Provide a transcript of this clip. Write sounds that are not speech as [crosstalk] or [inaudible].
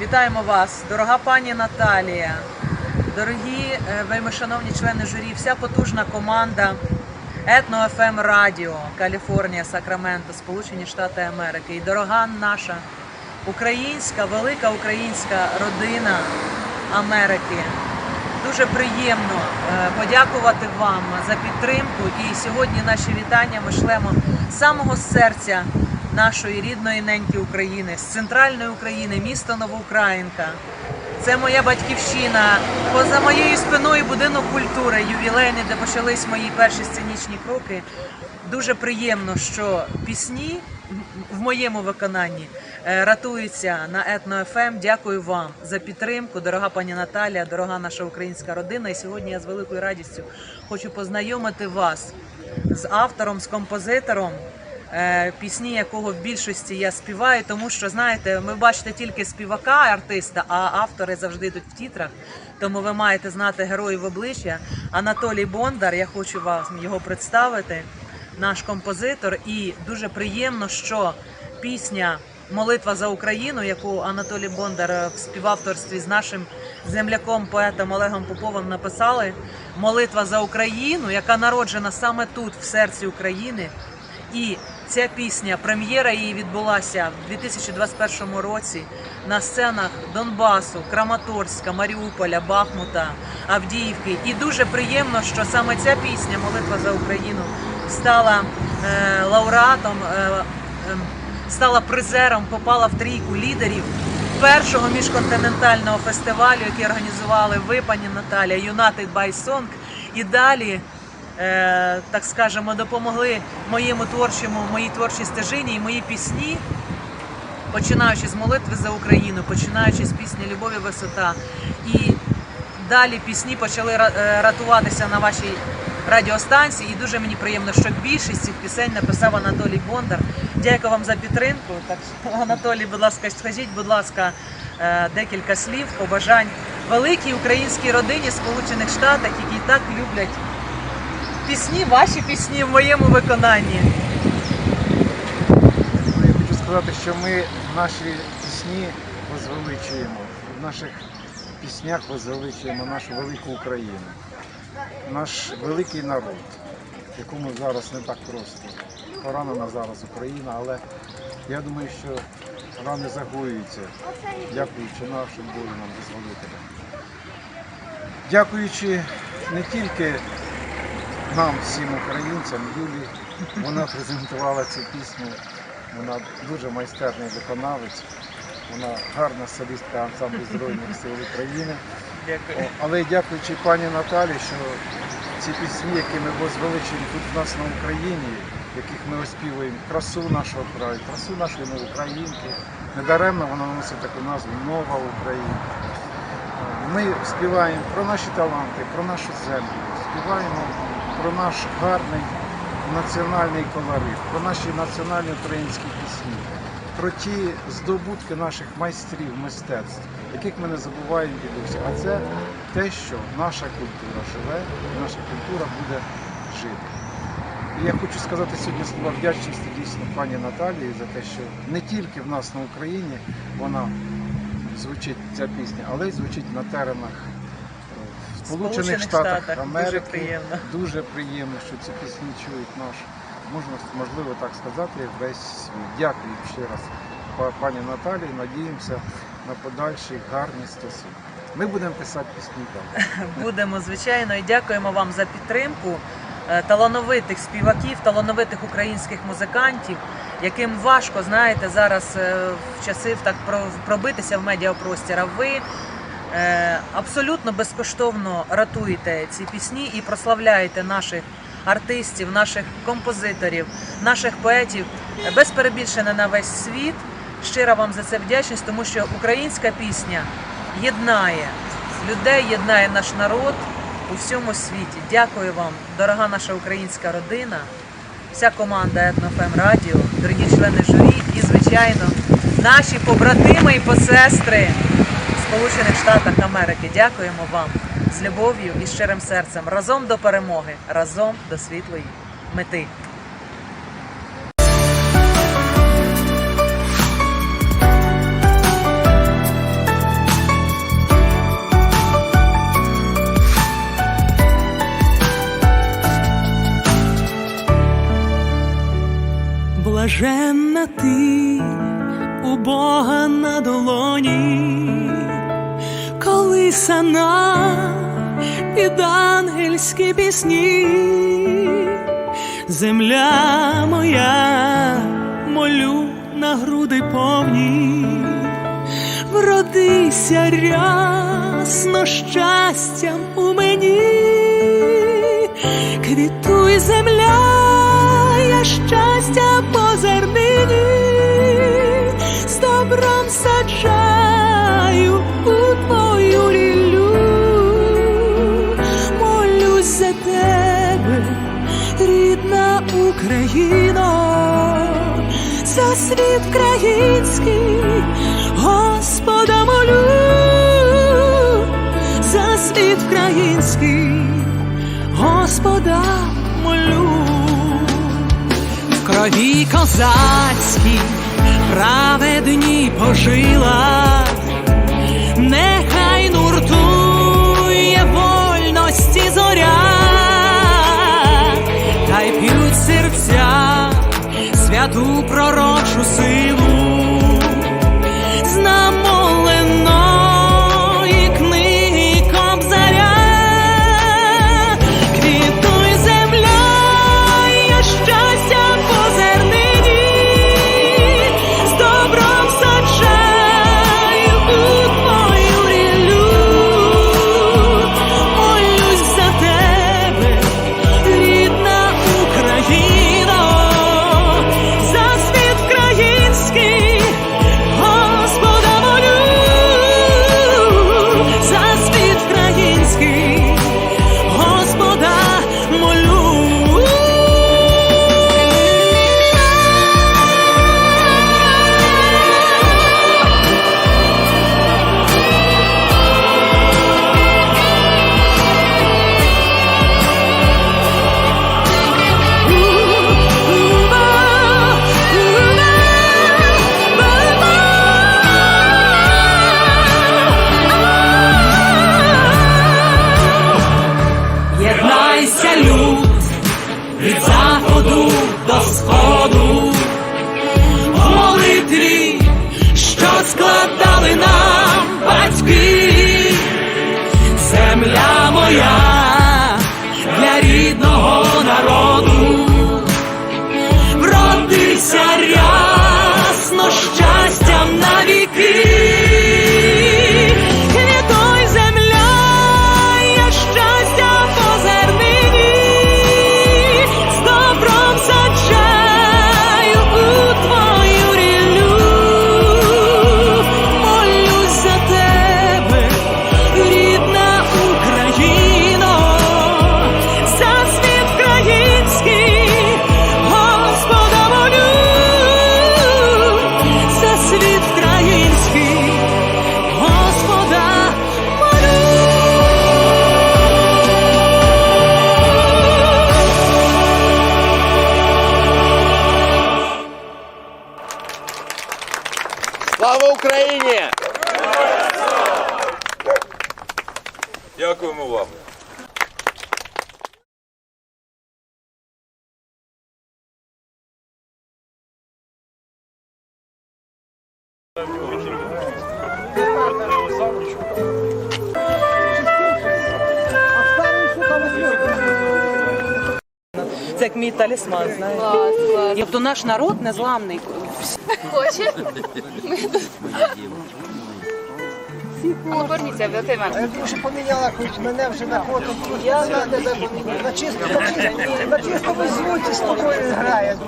Вітаємо вас, дорога пані Наталія, дорогі е, вельмишановні члени журі, вся потужна команда Етно ФМ Радіо, Каліфорнія, Сакраменто, Сполучені Штати Америки і дорога наша українська, велика українська родина Америки. Дуже приємно е, подякувати вам за підтримку. І сьогодні наші вітання ми шлемо з самого серця нашої рідної неньки України, з центральної України, місто Новоукраїнка. Це моя батьківщина. Поза моєю спиною будинок культури, ювілейний, де почались мої перші сценічні кроки. Дуже приємно, що пісні в моєму виконанні е, ратуються на Етно ФМ. Дякую вам за підтримку, дорога пані Наталія, дорога наша українська родина. І сьогодні я з великою радістю хочу познайомити вас з автором, з композитором. Е, Пісні, якого в більшості я співаю, тому що знаєте, ми бачите тільки співака, артиста, а автори завжди йдуть в тітрах. Тому ви маєте знати героїв обличчя. Анатолій Бондар, я хочу вам його представити наш композитор, і дуже приємно, що пісня Молитва за Україну, яку Анатолій Бондар в співавторстві з нашим земляком, поетом Олегом Поповим написали. Молитва за Україну, яка народжена саме тут, в серці України. І ця пісня, прем'єра її відбулася в 2021 році на сценах Донбасу, Краматорська, Маріуполя, Бахмута, Авдіївки. І дуже приємно, що саме ця пісня Молитва за Україну стала е, лауреатом, е, е, стала призером, попала в трійку лідерів першого міжконтинентального фестивалю, який організували ви, пані Наталя, United by Song. І далі так скажемо, допомогли моєму творчому, моїй творчій стежині і мої пісні, починаючи з молитви за Україну, починаючи з пісні Любові висота. І далі пісні почали е, ратуватися на вашій радіостанції. І дуже мені приємно, що більшість цих пісень написав Анатолій Бондар. Дякую вам за підтримку. Так, [laughs] Анатолій, будь ласка, скажіть, будь ласка, е, декілька слів, побажань великій українській родині Сполучених Штатів, які так люблять пісні, ваші пісні в моєму виконанні. Ну, Я хочу сказати, що ми наші пісні возвеличуємо. В наших піснях возвеличуємо нашу велику Україну, наш великий народ, якому зараз не так просто. Поранена зараз Україна, але я думаю, що рани загоюються, дякуючи нашим воїнам визволителям. Дякуючи не тільки нам, всім українцям, Юлі, вона презентувала цю пісню. Вона дуже майстерний виконавець, вона гарна солістка ансамблю Збройних сил України. Дякую. Але дякуючи пані Наталі, що ці пісні, які ми возвеличуємо тут в нас на Україні, яких ми оспівуємо красу нашого краю, красу нашої новоукраїнки, недаремно вона носить таку назву Нова Україна. Ми співаємо про наші таланти, про нашу землю, співаємо про наш гарний національний колорит, про наші національні українські пісні, про ті здобутки наших майстрів мистецтв, яких ми не забуваємо і досі. А це те, що наша культура живе, і наша культура буде жити. І я хочу сказати сьогодні слова вдячності дійсно пані Наталії за те, що не тільки в нас на Україні вона звучить ця пісня, але й звучить на теренах Сполучених Штатах. Америки. Дуже приємно. Дуже приємно, що ці пісні чують наш, можна можливо так сказати, весь світ. Дякую ще раз пані Наталії. Надіємося на подальші гарні стосунки. Ми будемо писати пісні там. [laughs] Будемо, звичайно, і дякуємо вам за підтримку е, талановитих співаків, талановитих українських музикантів, яким важко, знаєте, зараз е, в часи так про- пробитися в медіапростір. А ви абсолютно безкоштовно ратуєте ці пісні і прославляєте наших артистів, наших композиторів, наших поетів е, без перебільшення на весь світ. Щира вам за це вдячність, тому що українська пісня єднає людей, єднає наш народ у всьому світі. Дякую вам, дорога наша українська родина, вся команда Етнофем Радіо, дорогі члени журі і, звичайно, наші побратими і посестри Сполучених Штатах Америки. Дякуємо вам з любов'ю і щирим серцем. Разом до перемоги, разом до світлої мети. Блаженна ти у Бога на долоні колисана під ангельські пісні, земля моя, молю на груди повні, вродися рясно щастям у мені, квітуй земля, я щастя по зернині, з добром саджаю Україно, за світ країнський, Господа молю, за світ український, Господа молю, в крові козацькій, праведній пожила, святу пророчу силу земля моя Слава Україні! Дякуємо вам. Це як мій талісман, знаєш. Клас, клас. Тобто наш народ незламний. Хоче? А ну поверніться, мене. Вже поміняла хоч мене вже на фото. Я на тебе поміняла. На чисто, на чисто, на чисто звуці з тобою грає.